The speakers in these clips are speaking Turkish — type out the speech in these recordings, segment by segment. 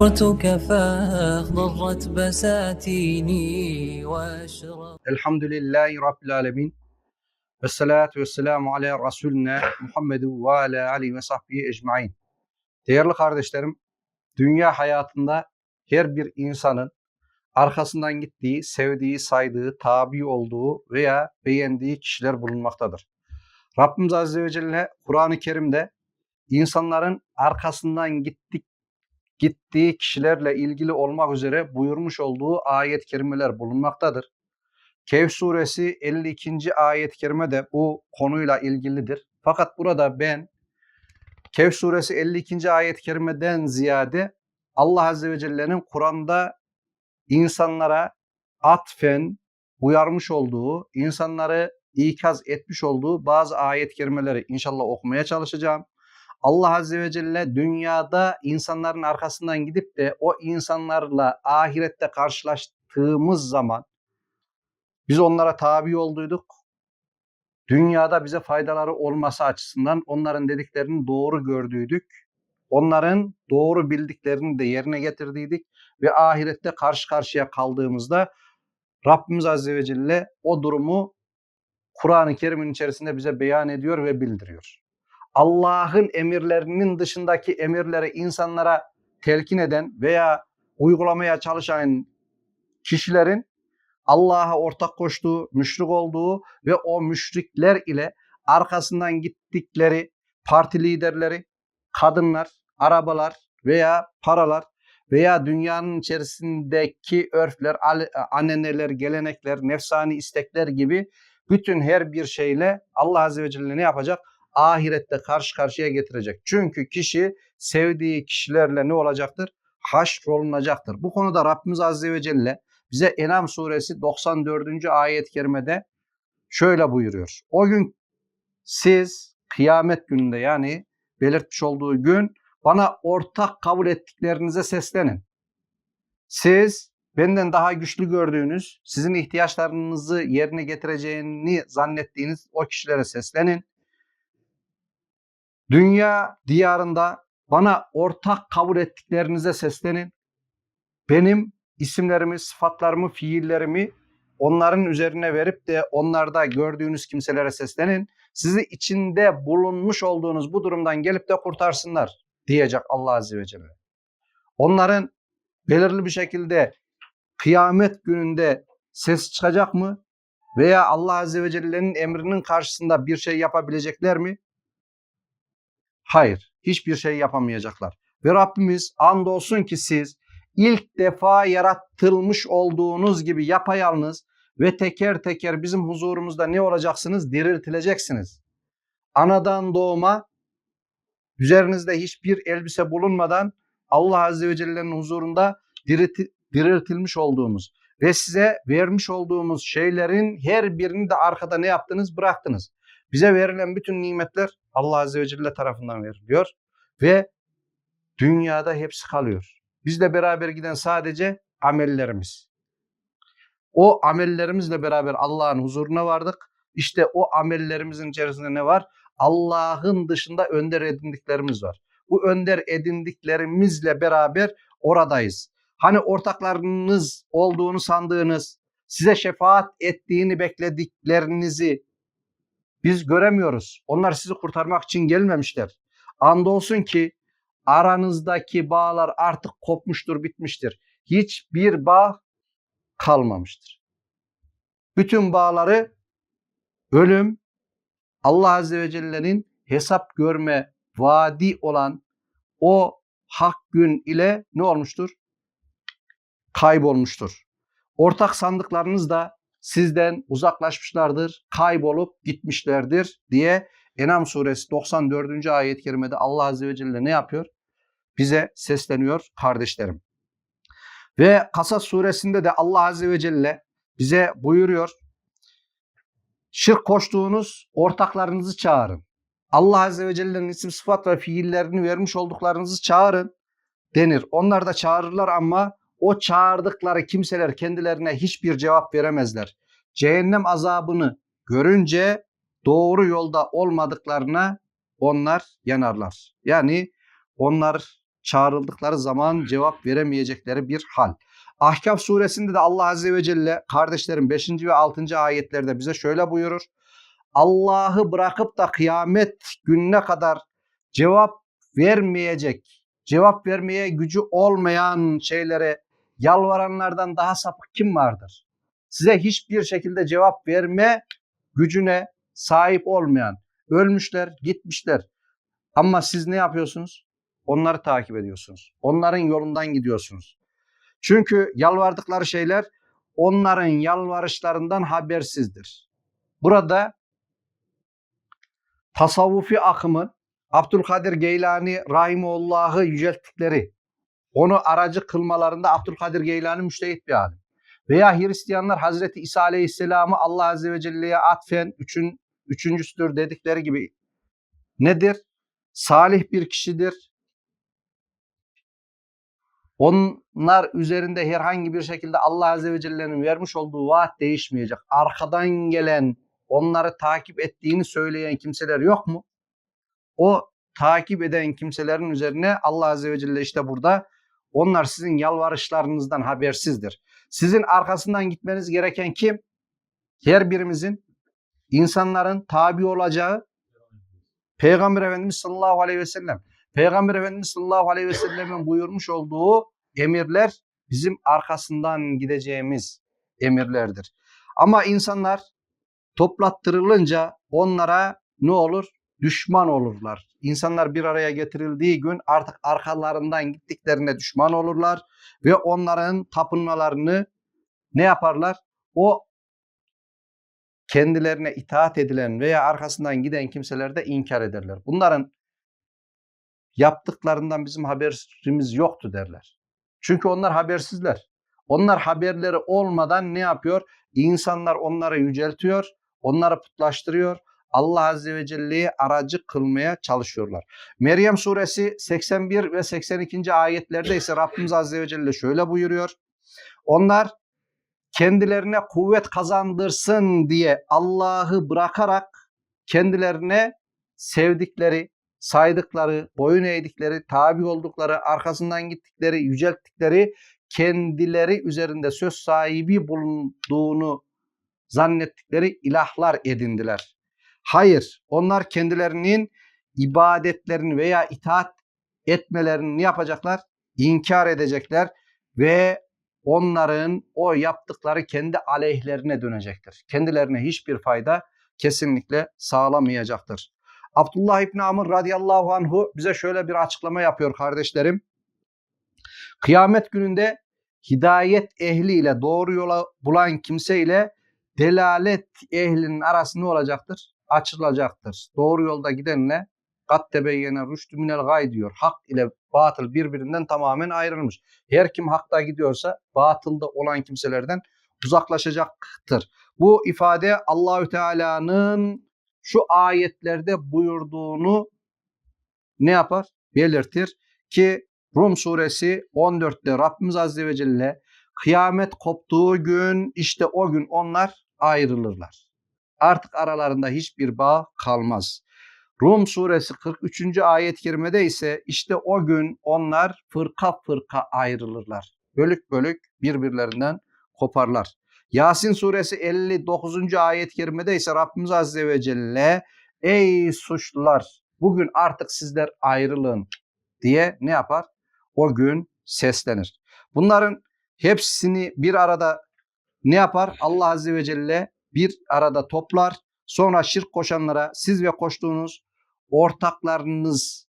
صورتك فاخضرت بساتيني واشرق Elhamdülillahi Rabbil Alemin. Ve salatu ve selamu ala Resulüne Muhammedu ve ala alihi ve sahbihi ecmain. Değerli kardeşlerim, dünya hayatında her bir insanın arkasından gittiği, sevdiği, saydığı, tabi olduğu veya beğendiği kişiler bulunmaktadır. Rabbimiz Azze ve Celle Kur'an-ı Kerim'de insanların arkasından gittik gittiği kişilerle ilgili olmak üzere buyurmuş olduğu ayet-i kerimeler bulunmaktadır. Kehf suresi 52. ayet-i kerime de bu konuyla ilgilidir. Fakat burada ben Kehf suresi 52. ayet-i kerimeden ziyade Allah Azze ve Celle'nin Kur'an'da insanlara atfen uyarmış olduğu, insanları ikaz etmiş olduğu bazı ayet-i kerimeleri inşallah okumaya çalışacağım. Allah Azze ve Celle dünyada insanların arkasından gidip de o insanlarla ahirette karşılaştığımız zaman biz onlara tabi olduyduk. Dünyada bize faydaları olması açısından onların dediklerini doğru gördüydük. Onların doğru bildiklerini de yerine getirdiydik ve ahirette karşı karşıya kaldığımızda Rabbimiz Azze ve Celle o durumu Kur'an-ı Kerim'in içerisinde bize beyan ediyor ve bildiriyor. Allah'ın emirlerinin dışındaki emirleri insanlara telkin eden veya uygulamaya çalışan kişilerin Allah'a ortak koştuğu, müşrik olduğu ve o müşrikler ile arkasından gittikleri parti liderleri, kadınlar, arabalar veya paralar veya dünyanın içerisindeki örfler, anneneler, gelenekler, nefsani istekler gibi bütün her bir şeyle Allah Azze ve Celle ne yapacak? Ahirette karşı karşıya getirecek. Çünkü kişi sevdiği kişilerle ne olacaktır? Haşrolunacaktır. Bu konuda Rabbimiz Azze ve Celle bize Enam suresi 94. ayet-i kerimede şöyle buyuruyor. O gün siz kıyamet gününde yani belirtmiş olduğu gün bana ortak kabul ettiklerinize seslenin. Siz benden daha güçlü gördüğünüz, sizin ihtiyaçlarınızı yerine getireceğini zannettiğiniz o kişilere seslenin. Dünya diyarında bana ortak kabul ettiklerinize seslenin. Benim isimlerimi, sıfatlarımı, fiillerimi onların üzerine verip de onlarda gördüğünüz kimselere seslenin. Sizi içinde bulunmuş olduğunuz bu durumdan gelip de kurtarsınlar diyecek Allah Azze ve Celle. Onların belirli bir şekilde kıyamet gününde ses çıkacak mı? Veya Allah Azze ve Celle'nin emrinin karşısında bir şey yapabilecekler mi? Hayır, hiçbir şey yapamayacaklar. Ve Rabbimiz andolsun ki siz ilk defa yaratılmış olduğunuz gibi yapayalnız ve teker teker bizim huzurumuzda ne olacaksınız? Diriltileceksiniz. Anadan doğma üzerinizde hiçbir elbise bulunmadan Allah Azze ve Celle'nin huzurunda dirilti, diriltilmiş olduğumuz ve size vermiş olduğumuz şeylerin her birini de arkada ne yaptınız? Bıraktınız. Bize verilen bütün nimetler Allah Azze ve Celle tarafından veriliyor ve dünyada hepsi kalıyor. Bizle beraber giden sadece amellerimiz. O amellerimizle beraber Allah'ın huzuruna vardık. İşte o amellerimizin içerisinde ne var? Allah'ın dışında önder edindiklerimiz var. Bu önder edindiklerimizle beraber oradayız. Hani ortaklarınız olduğunu sandığınız, size şefaat ettiğini beklediklerinizi biz göremiyoruz. Onlar sizi kurtarmak için gelmemişler. Andolsun ki aranızdaki bağlar artık kopmuştur, bitmiştir. Hiçbir bağ kalmamıştır. Bütün bağları ölüm, Allah Azze ve Celle'nin hesap görme vaadi olan o hak gün ile ne olmuştur? Kaybolmuştur. Ortak sandıklarınız da sizden uzaklaşmışlardır, kaybolup gitmişlerdir diye Enam suresi 94. ayet-i kerimede Allah Azze ve Celle ne yapıyor? Bize sesleniyor kardeşlerim. Ve Kasas suresinde de Allah Azze ve Celle bize buyuruyor. Şirk koştuğunuz ortaklarınızı çağırın. Allah Azze ve Celle'nin isim sıfat ve fiillerini vermiş olduklarınızı çağırın denir. Onlar da çağırırlar ama o çağırdıkları kimseler kendilerine hiçbir cevap veremezler. Cehennem azabını görünce doğru yolda olmadıklarına onlar yanarlar. Yani onlar çağrıldıkları zaman cevap veremeyecekleri bir hal. Ahkaf suresinde de Allah Azze ve Celle kardeşlerim 5. ve 6. ayetlerde bize şöyle buyurur. Allah'ı bırakıp da kıyamet gününe kadar cevap vermeyecek, cevap vermeye gücü olmayan şeylere yalvaranlardan daha sapık kim vardır? Size hiçbir şekilde cevap verme gücüne sahip olmayan, ölmüşler, gitmişler. Ama siz ne yapıyorsunuz? Onları takip ediyorsunuz. Onların yolundan gidiyorsunuz. Çünkü yalvardıkları şeyler onların yalvarışlarından habersizdir. Burada tasavvufi akımın Abdülkadir Geylani Rahimullah'ı yücelttikleri, onu aracı kılmalarında Abdülkadir Geylani müştehit bir alim. Veya Hristiyanlar Hazreti İsa Aleyhisselam'ı Allah Azze ve Celle'ye atfen üçün, üçüncüsüdür dedikleri gibi nedir? Salih bir kişidir. Onlar üzerinde herhangi bir şekilde Allah Azze ve Celle'nin vermiş olduğu vaat değişmeyecek. Arkadan gelen, onları takip ettiğini söyleyen kimseler yok mu? O takip eden kimselerin üzerine Allah Azze ve Celle işte burada onlar sizin yalvarışlarınızdan habersizdir. Sizin arkasından gitmeniz gereken kim? Her birimizin insanların tabi olacağı Peygamber Efendimiz sallallahu aleyhi ve sellem. Peygamber Efendimiz sallallahu aleyhi ve sellemin buyurmuş olduğu emirler bizim arkasından gideceğimiz emirlerdir. Ama insanlar toplattırılınca onlara ne olur? Düşman olurlar. İnsanlar bir araya getirildiği gün artık arkalarından gittiklerine düşman olurlar ve onların tapınmalarını ne yaparlar? O kendilerine itaat edilen veya arkasından giden kimseler de inkar ederler. Bunların yaptıklarından bizim haberimiz yoktu derler. Çünkü onlar habersizler. Onlar haberleri olmadan ne yapıyor? İnsanlar onları yüceltiyor, onları putlaştırıyor. Allah Azze ve Celle'yi aracı kılmaya çalışıyorlar. Meryem suresi 81 ve 82. ayetlerde ise Rabbimiz Azze ve Celle şöyle buyuruyor. Onlar kendilerine kuvvet kazandırsın diye Allah'ı bırakarak kendilerine sevdikleri, saydıkları, boyun eğdikleri, tabi oldukları, arkasından gittikleri, yücelttikleri, kendileri üzerinde söz sahibi bulunduğunu zannettikleri ilahlar edindiler. Hayır, onlar kendilerinin ibadetlerini veya itaat etmelerini yapacaklar? İnkar edecekler ve onların o yaptıkları kendi aleyhlerine dönecektir. Kendilerine hiçbir fayda kesinlikle sağlamayacaktır. Abdullah İbni Amr radıyallahu anhu bize şöyle bir açıklama yapıyor kardeşlerim. Kıyamet gününde hidayet ehliyle doğru yola bulan kimse ile delalet ehlinin arası ne olacaktır? Açılacaktır. Doğru yolda gidenle kat tebeyyene rüştü minel gay diyor. Hak ile batıl birbirinden tamamen ayrılmış. Her kim hakta gidiyorsa batılda olan kimselerden uzaklaşacaktır. Bu ifade Allahü Teala'nın şu ayetlerde buyurduğunu ne yapar? Belirtir ki Rum suresi 14'te Rabbimiz Azze ve Celle kıyamet koptuğu gün işte o gün onlar ayrılırlar. Artık aralarında hiçbir bağ kalmaz. Rum suresi 43. ayet-i kerimede ise işte o gün onlar fırka fırka ayrılırlar. Bölük bölük birbirlerinden koparlar. Yasin suresi 59. ayet-i kerimede ise Rabbimiz Azze ve Celle ey suçlular bugün artık sizler ayrılın diye ne yapar? O gün seslenir. Bunların hepsini bir arada ne yapar? Allah Azze ve Celle bir arada toplar. Sonra şirk koşanlara siz ve koştuğunuz ortaklarınız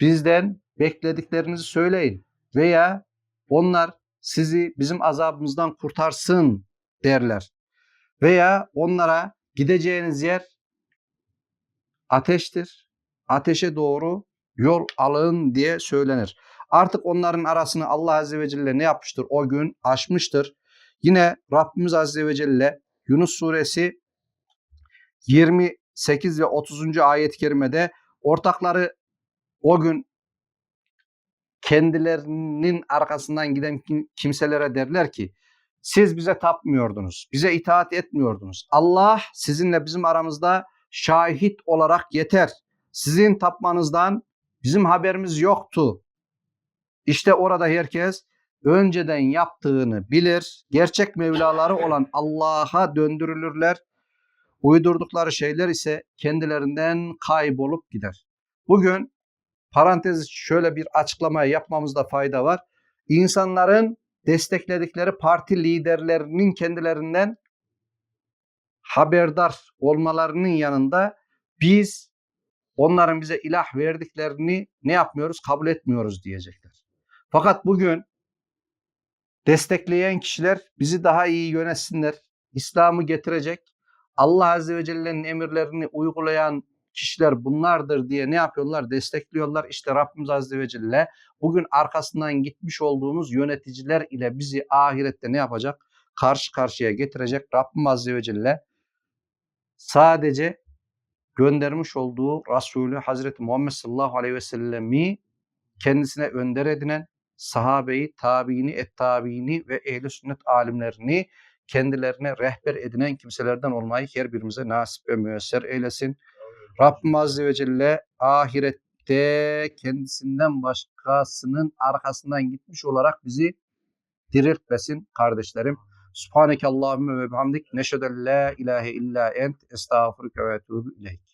bizden beklediklerinizi söyleyin veya onlar sizi bizim azabımızdan kurtarsın derler. Veya onlara gideceğiniz yer ateştir. Ateşe doğru yol alın diye söylenir. Artık onların arasını Allah Azze ve Celle ne yapmıştır? O gün aşmıştır. Yine Rabbimiz Azze ve Celle Yunus suresi 28 ve 30. ayet-i kerimede ortakları o gün kendilerinin arkasından giden kimselere derler ki siz bize tapmıyordunuz, bize itaat etmiyordunuz. Allah sizinle bizim aramızda şahit olarak yeter. Sizin tapmanızdan Bizim haberimiz yoktu. İşte orada herkes önceden yaptığını bilir. Gerçek Mevlaları olan Allah'a döndürülürler. Uydurdukları şeyler ise kendilerinden kaybolup gider. Bugün parantez şöyle bir açıklama yapmamızda fayda var. İnsanların destekledikleri parti liderlerinin kendilerinden haberdar olmalarının yanında biz onların bize ilah verdiklerini ne yapmıyoruz? Kabul etmiyoruz diyecekler. Fakat bugün destekleyen kişiler bizi daha iyi yönetsinler. İslam'ı getirecek. Allah Azze ve Celle'nin emirlerini uygulayan kişiler bunlardır diye ne yapıyorlar? Destekliyorlar. İşte Rabbimiz Azze ve Celle bugün arkasından gitmiş olduğumuz yöneticiler ile bizi ahirette ne yapacak? Karşı karşıya getirecek. Rabbim Azze ve Celle sadece göndermiş olduğu Resulü Hazreti Muhammed sallallahu aleyhi ve sellemi kendisine önder edinen sahabeyi, tabiini, ettabiini ve ehli sünnet alimlerini kendilerine rehber edinen kimselerden olmayı her birimize nasip ve müyesser eylesin. Rabbim Azze ve Celle ahirette kendisinden başkasının arkasından gitmiş olarak bizi diriltmesin kardeşlerim. Subhaneke Allahümme ve bihamdik. Neşheden la ilahe illa ent. Estağfurüke ve etubu ileyk.